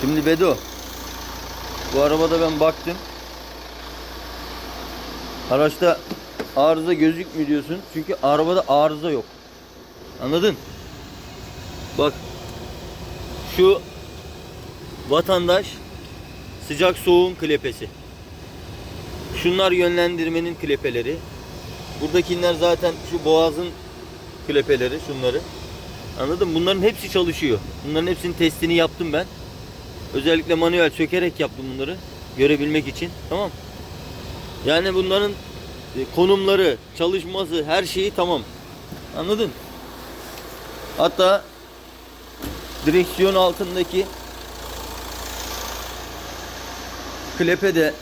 Şimdi Bedo. Bu arabada ben baktım. Araçta arıza gözükmüyor diyorsun. Çünkü arabada arıza yok. Anladın? Bak. Şu vatandaş sıcak soğuğun klepesi. Şunlar yönlendirmenin klepeleri. Buradakiler zaten şu boğazın klepeleri şunları. Anladın? Bunların hepsi çalışıyor. Bunların hepsinin testini yaptım ben. Özellikle manuel sökerek yaptım bunları. Görebilmek için. Tamam. Yani bunların e, konumları, çalışması, her şeyi tamam. Anladın? Hatta direksiyon altındaki klepe de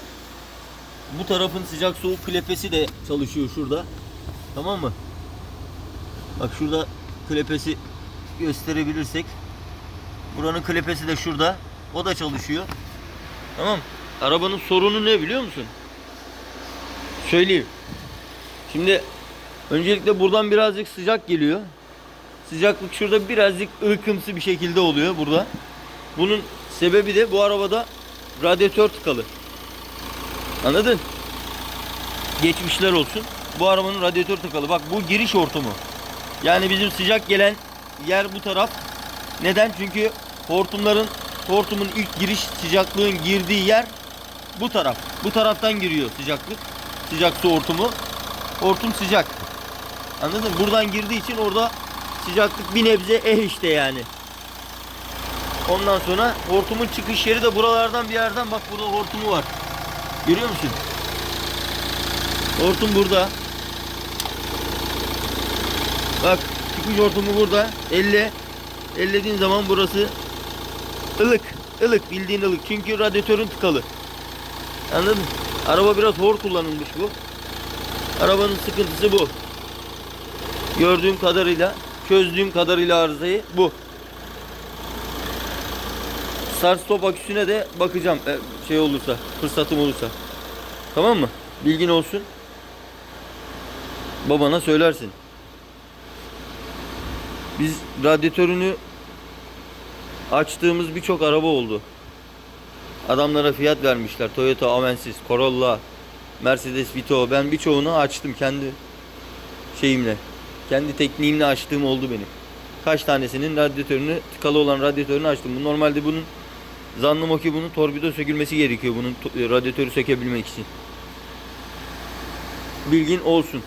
bu tarafın sıcak soğuk klepesi de çalışıyor şurada. Tamam mı? Bak şurada klepesi gösterebilirsek. Buranın klepesi de şurada. O da çalışıyor. Tamam. Arabanın sorunu ne biliyor musun? Söyleyeyim. Şimdi öncelikle buradan birazcık sıcak geliyor. Sıcaklık şurada birazcık ılkımsı bir şekilde oluyor burada. Bunun sebebi de bu arabada radyatör tıkalı. Anladın? Geçmişler olsun. Bu arabanın radyatör tıkalı. Bak bu giriş hortumu. Yani bizim sıcak gelen yer bu taraf. Neden? Çünkü hortumların hortumun ilk giriş sıcaklığın girdiği yer bu taraf. Bu taraftan giriyor sıcaklık. Sıcak su hortumu. Hortum sıcak. Anladın mı? Buradan girdiği için orada sıcaklık bir nebze eh işte yani. Ondan sonra hortumun çıkış yeri de buralardan bir yerden bak burada hortumu var. Görüyor musun? Hortum burada. Bak çıkış hortumu burada. Elle. Ellediğin zaman burası ılık. ılık bildiğin ılık. Çünkü radyatörün tıkalı. Anladın? Araba biraz hor kullanılmış bu. Arabanın sıkıntısı bu. Gördüğüm kadarıyla, çözdüğüm kadarıyla arızayı bu. Start stop aküsüne de bakacağım e, şey olursa, fırsatım olursa. Tamam mı? Bilgin olsun. Babana söylersin. Biz radyatörünü açtığımız birçok araba oldu. Adamlara fiyat vermişler. Toyota Avensis, Corolla, Mercedes Vito. Ben birçoğunu açtım kendi şeyimle. Kendi tekniğimle açtığım oldu benim. Kaç tanesinin radyatörünü, tıkalı olan radyatörünü açtım. Bu normalde bunun zannım o ki bunun torpido sökülmesi gerekiyor bunun radyatörü sökebilmek için. Bilgin olsun.